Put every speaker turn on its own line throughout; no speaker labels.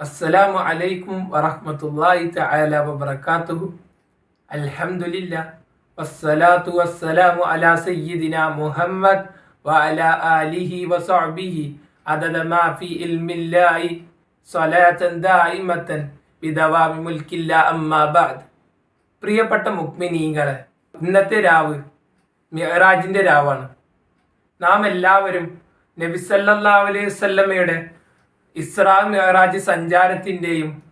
അസ്സലാമു അലൈക്കും വറഹ്മത്തുള്ളാഹി തആല വബറകാതുഹു. അൽഹംദുലില്ലാ. വസ്സലാത്തു വസ്സലാമു അലാ സയ്യിദിന മുഹമ്മദ് വഅലാ ആലിഹി വസഹ്ബിഹി അദദ മാ ഫി ഇൽമില്ലാഹി സ്വലാത്തൻ ദായിമത്തൻ ബിദവാമി മുൽക്കില്ല അമ്മാ ബഅദ്. പ്രിയപ്പെട്ട മുക്മിനീങ്ങളെ ഇന്നത്തെ രാവ് മിഹ്റാജിന്റെ രാവാണ്. നാം എല്ലാവരും നബി സല്ലല്ലാഹു അലൈഹി വസല്ലമയുടെ ഇസ്രാ മേറാജ് സഞ്ചാരത്തിന്റെയും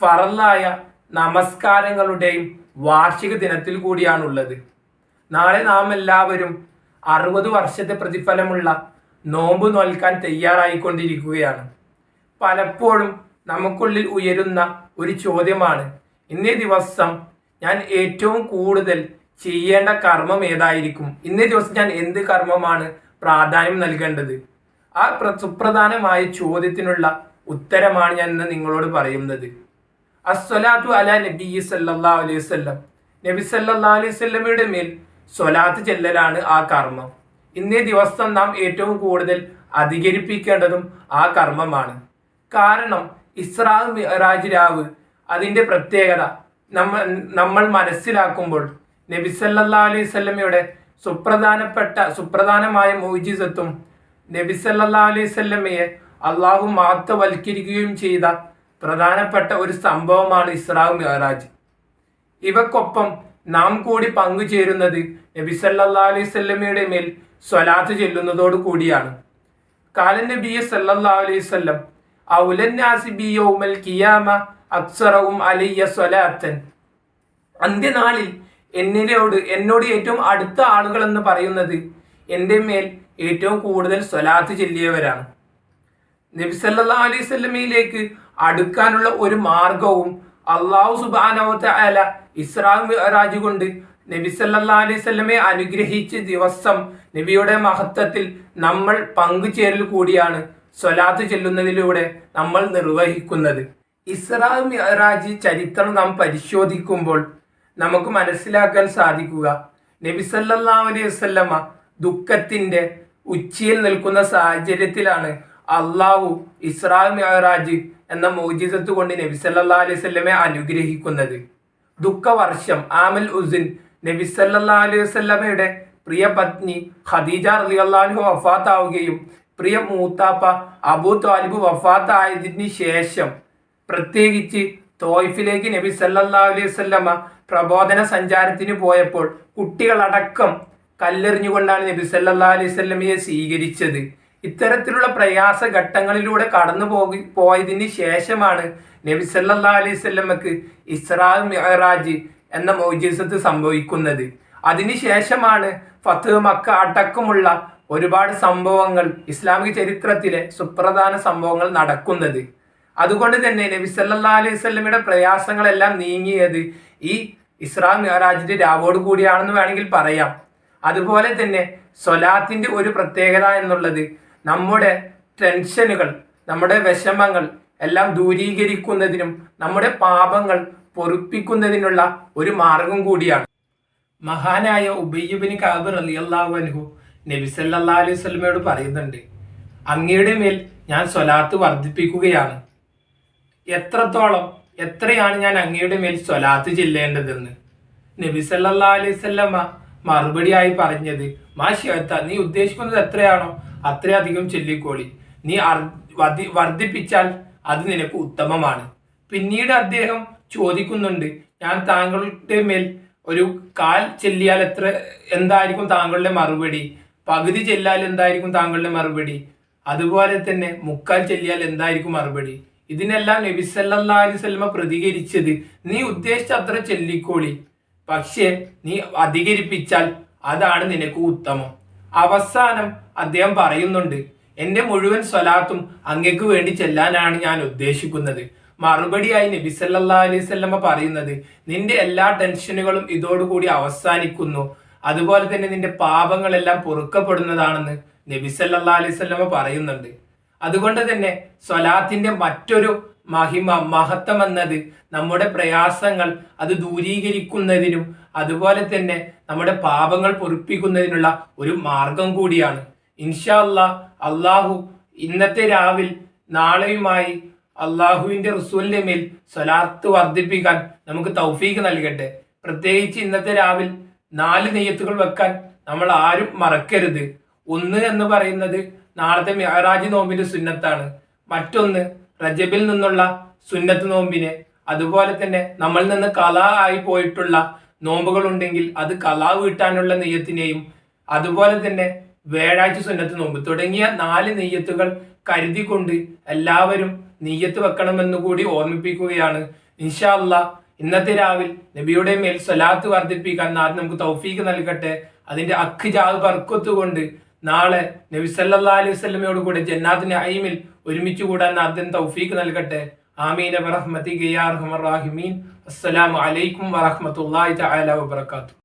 ഫറലായ നമസ്കാരങ്ങളുടെയും വാർഷിക ദിനത്തിൽ കൂടിയാണുള്ളത്. നാളെ നാം എല്ലാവരും അറുപത് വർഷത്തെ പ്രതിഫലമുള്ള നോമ്പ് നോൽക്കാൻ തയ്യാറായിക്കൊണ്ടിരിക്കുകയാണ്. പലപ്പോഴും നമുക്കുള്ളിൽ ഉയരുന്ന ഒരു ചോദ്യമാണ് ഇന്നേ ദിവസം ഞാൻ ഏറ്റവും കൂടുതൽ ചെയ്യേണ്ട കർമ്മം ഏതായിരിക്കും? ഇന്നേ ദിവസം ഞാൻ എന്ത് കർമ്മമാണ് പ്രാധാന്യം നൽകേണ്ടത്? ആ പ്ര- സുപ്രധാനമായ ചോദ്യത്തിനുള്ള ഉത്തരമാണ് ഞാൻ ഇന്ന് നിങ്ങളോട് പറയുന്നത്. അസ്വലാത്തു അല നബി സല്ലാ അലൈഹി വസല്ലം. നബി സല്ലാ അലൈഹി വസല്ലമയുടെ മേൽ സ്വലാത്ത് ചെല്ലലാണ് ആ കർമ്മം. ഇന്നേ ദിവസം നാം ഏറ്റവും കൂടുതൽ അധികരിപ്പിക്കേണ്ടതും ആ കർമ്മമാണ്. കാരണം ഇസ്രാ മിറാജ് രാവ് അതിന്റെ പ്രത്യേകത നമ്മൾ നമ്മൾ മനസ്സിലാക്കുമ്പോൾ നബി സല്ലല്ലാഹു അലൈഹി വസല്ലമയുടെ സുപ്രധാനപ്പെട്ട സുപ്രധാനമായ മോജിസത്തും നബി സല്ലല്ലാഹു അലൈഹി വസല്ലമയെ അള്ളാഹു മഹത്വവൽക്കരിക്കുകയും ചെയ്ത പ്രധാനപ്പെട്ട ഒരു സംഭവമാണ് ഇസ്രാഹു മെഹറാജ്. ഇവക്കൊപ്പം നാം കൂടി പങ്കുചേരുന്നത് നബി സല്ലല്ലാഹു അലൈഹി വസല്ലമയുടെ മേൽ സ്വലാത്ത് ചെല്ലുന്നതോടു കൂടിയാണ്. കാലൻ നബിയ സല്ലാ അലൈഹി ഔലന്നാസിബിയോമൽ കിയാമ അക്സറവും അലയ്യ സ്വലാത്തൻ. അന്ത്യനാളിൽ എന്നിനോട് എന്നോട് ഏറ്റവും അടുത്ത ആളുകൾ എന്ന് പറയുന്നത് എന്റെ മേൽ ഏറ്റവും കൂടുതൽ സ്വലാത്ത് ചെല്ലിയവരാണ്. നബി സല്ലല്ലാഹു അലൈഹി വസല്ലമയിലേക്ക് അടുക്കാനുള്ള ഒരു മാർഗവും അള്ളാഹു സുബാനവത്തെ അല ഇസ്രാ മിഅ്റാജ് കൊണ്ട് നബി സല്ലാ അലൈഹി അനുഗ്രഹിച്ച ദിവസം നബിയുടെ മഹത്വത്തിൽ നമ്മൾ പങ്കുചേരൽ കൂടിയാണ് സ്വലാത്ത് ചെല്ലുന്നതിലൂടെ നമ്മൾ നിർവഹിക്കുന്നത്. ഇസ്രാ മിഅ്റാജ് ചരിത്രം നാം പരിശോധിക്കുമ്പോൾ നമുക്ക് മനസ്സിലാക്കാൻ സാധിക്കുക. നബി സല്ലല്ലാഹു അലൈഹി ദുഃഖത്തിന്റെ ഉച്ചിയിൽ നിൽക്കുന്ന സാഹചര്യത്തിലാണ് അള്ളാഹു ഇസ്രാ മിഅറാജ് എന്ന മോജിസത്ത് കൊണ്ട് നബി സല്ലാ അലൈഹി സ്വല്ലമെ അനുഗ്രഹിക്കുന്നത്. ദുഃഖവർഷം ആമൽ ഉസിൻ നബി സല്ലാ അലൈഹി സ്വല്ലമയുടെ പ്രിയ പത്നി ഖദീജ റളിയല്ലാഹു വഫാത്താവുകയും പ്രിയ മൂത്താപ്പ അബൂ താലിബ് വഫാത്തായതിന് ശേഷം പ്രത്യേകിച്ച് തോയ്ഫിലേക്ക് നബി സല്ലാ അലൈഹി വസല്ലമ പ്രബോധന സഞ്ചാരത്തിന് പോയപ്പോൾ കുട്ടികളടക്കം കല്ലെറിഞ്ഞുകൊണ്ടാണ് നബി സല്ലല്ലാഹു അലൈഹി വസല്ലമയെ സ്വീകരിച്ചത്. ഇത്തരത്തിലുള്ള പ്രയാസ ഘട്ടങ്ങളിലൂടെ കടന്നു പോയി പോയതിന് ശേഷമാണ് നബി സല്ലല്ലാഹു അലൈഹി വസല്ലമക്ക് ഇസ്രാ മിഅറാജ് എന്ന മൗജിസത്ത് സംഭവിക്കുന്നത്. അതിനുശേഷമാണ് ഫത്ത് മക്ക അടക്കമുള്ള ഒരുപാട് സംഭവങ്ങൾ ഇസ്ലാമിക ചരിത്രത്തിലെ സുപ്രധാന സംഭവങ്ങൾ നടക്കുന്നത്. അതുകൊണ്ട് തന്നെ നബി സല്ലല്ലാഹു അലൈഹി വസല്ലമയുടെ പ്രയാസങ്ങളെല്ലാം നീങ്ങിയത് ഈ ഇസ്രാ മെഹറാജിന്റെ രാവോട് കൂടിയാണെന്ന് വേണമെങ്കിൽ പറയാം. അതുപോലെ തന്നെ സ്വലാത്തിന്റെ ഒരു പ്രത്യേകത എന്നുള്ളത് നമ്മുടെ ടെൻഷനുകൾ നമ്മുടെ വിഷമങ്ങൾ എല്ലാം ദൂരീകരിക്കുന്നതിനും നമ്മുടെ പാപങ്ങൾ പൊറുപ്പിക്കുന്നതിനുള്ള ഒരു മാർഗം കൂടിയാണ്. മഹാനായ ഉബയ്യബിന് കാബർ അലി അള്ളാഹു നബി അലൈഹി സ്വലമയോട് പറയുന്നുണ്ട് അങ്ങയുടെ മേൽ ഞാൻ സ്വലാത്ത് വർദ്ധിപ്പിക്കുകയാണ്. എത്രത്തോളം എത്രയാണ് ഞാൻ അങ്ങയുടെ മേൽ സ്വലാത്ത് ചെല്ലേണ്ടതെന്ന്? നബി സല്ലല്ലാഹു അലൈഹി വസല്ലമ മറുപടിയായി പറഞ്ഞത് മാഷിയത്ത നീ ഉദ്ദേശിക്കുന്നത് എത്രയാണോ അത്രയധികം ചൊല്ലിക്കോളി. നീ വർദ്ധിപ്പിച്ചാൽ അത് നിനക്ക് ഉത്തമമാണ്. പിന്നീട് അദ്ദേഹം ചോദിക്കുന്നുണ്ട് ഞാൻ താങ്കളുടെ മേൽ ഒരു കാൽ ചെല്ലിയാൽ എത്ര എന്തായിരിക്കും താങ്കളുടെ മറുപടി? പകുതി ചെല്ലാൽ എന്തായിരിക്കും താങ്കളുടെ മറുപടി? അതുപോലെ തന്നെ മുക്കാൽ ചെല്ലിയാൽ എന്തായിരിക്കും മറുപടി? ഇതിനെല്ലാം നബി സല്ലല്ലാഹു അലൈഹി വസല്ലമ പ്രതികരിച്ചത് നീ ഉദ്ദേശിച്ച അത്ര ചെല്ലിക്കോളി. പക്ഷേ നീ അധികരിപ്പിച്ചാൽ അതാണ് നിനക്ക് ഉത്തമം. അവസാനം അദ്ദേഹം പറയുന്നുണ്ട് എന്റെ മുഴുവൻ സ്വലാത്തും അങ്ങക്ക് വേണ്ടി ചെല്ലാനാണ് ഞാൻ ഉദ്ദേശിക്കുന്നത്. മറുപടിയായി നബി സല്ലാ അലൈവല്ലമ്മ പറയുന്നത് നിന്റെ എല്ലാ ടെൻഷനുകളും ഇതോടുകൂടി അവസാനിക്കുന്നു. അതുപോലെ തന്നെ നിന്റെ പാപങ്ങളെല്ലാം പൊറുക്കപ്പെടുന്നതാണെന്ന് നബി സല്ലാ അലൈവല്ലമ്മ പറയുന്നുണ്ട്. അതുകൊണ്ട് തന്നെ സ്വലാത്തിന്റെ മറ്റൊരു മഹിമ മഹത്വം എന്നത് നമ്മുടെ പ്രയാസങ്ങൾ അത് ദൂരീകരിക്കുന്നതിനും അതുപോലെ തന്നെ നമ്മുടെ പാപങ്ങൾ പൊറുപ്പിക്കുന്നതിനുള്ള ഒരു മാർഗം കൂടിയാണ്. ഇൻഷാ അല്ലാ അള്ളാഹു ഇന്നത്തെ രാവിൽ നാളെയുമായി അള്ളാഹുവിന്റെ റസൂലിന്റെ മേൽ സ്വലാത്ത് വർദ്ധിപ്പിക്കാൻ നമുക്ക് തൗഫീക്ക് നൽകട്ടെ. പ്രത്യേകിച്ച് ഇന്നത്തെ രാവിൽ നാല് നെയ്യത്തുകൾ വെക്കാൻ നമ്മൾ ആരും മറക്കരുത്. ഒന്ന് എന്ന് പറയുന്നത് നാളത്തെ മെഹറാജ് നോമ്പിന്റെ സുന്നത്താണ്. മറ്റൊന്ന് റജബിൽ നിന്നുള്ള സുന്നത്ത് നോമ്പിനെ അതുപോലെ തന്നെ നമ്മൾ നിന്ന് കലാ ആയി പോയിട്ടുള്ള നോമ്പുകൾ ഉണ്ടെങ്കിൽ അത് കലാ വീട്ടാനുള്ള നെയ്യത്തിനെയും അതുപോലെ തന്നെ വേഴാഴ്ച സുന്നത്ത് നോമ്പ് തുടങ്ങിയ നാല് നെയ്യത്തുകൾ കരുതിക്കൊണ്ട് എല്ലാവരും നെയ്യത്ത് വെക്കണമെന്ന് കൂടി ഓർമ്മിപ്പിക്കുകയാണ്. ഇൻഷാ അല്ല ഇന്നത്തെ രാവിൽ നബിയുടെ മേൽ സ്വലാത്ത് വർദ്ധിപ്പിക്കാൻ നാളെ നമുക്ക് തൗഫീക്ക് നൽകട്ടെ. അതിന്റെ അഖ് ജാവ് ബർക്കത്ത് കൊണ്ട് നാളെ നബി സല്ലാ അലൈഹി സ്വലമയോട് കൂടെ ജന്നാത്തിന് അയിമിൽ ഒരുമിച്ച് കൂടാൻ ആദ്യം തൗഫീഖ് നൽകട്ടെ. ആമീൻ. റഹ്മത്തി അസ്സലാമു അലൈക്കും വറഹ്മത്തുള്ളാഹി തആല വബറകാതുഹു.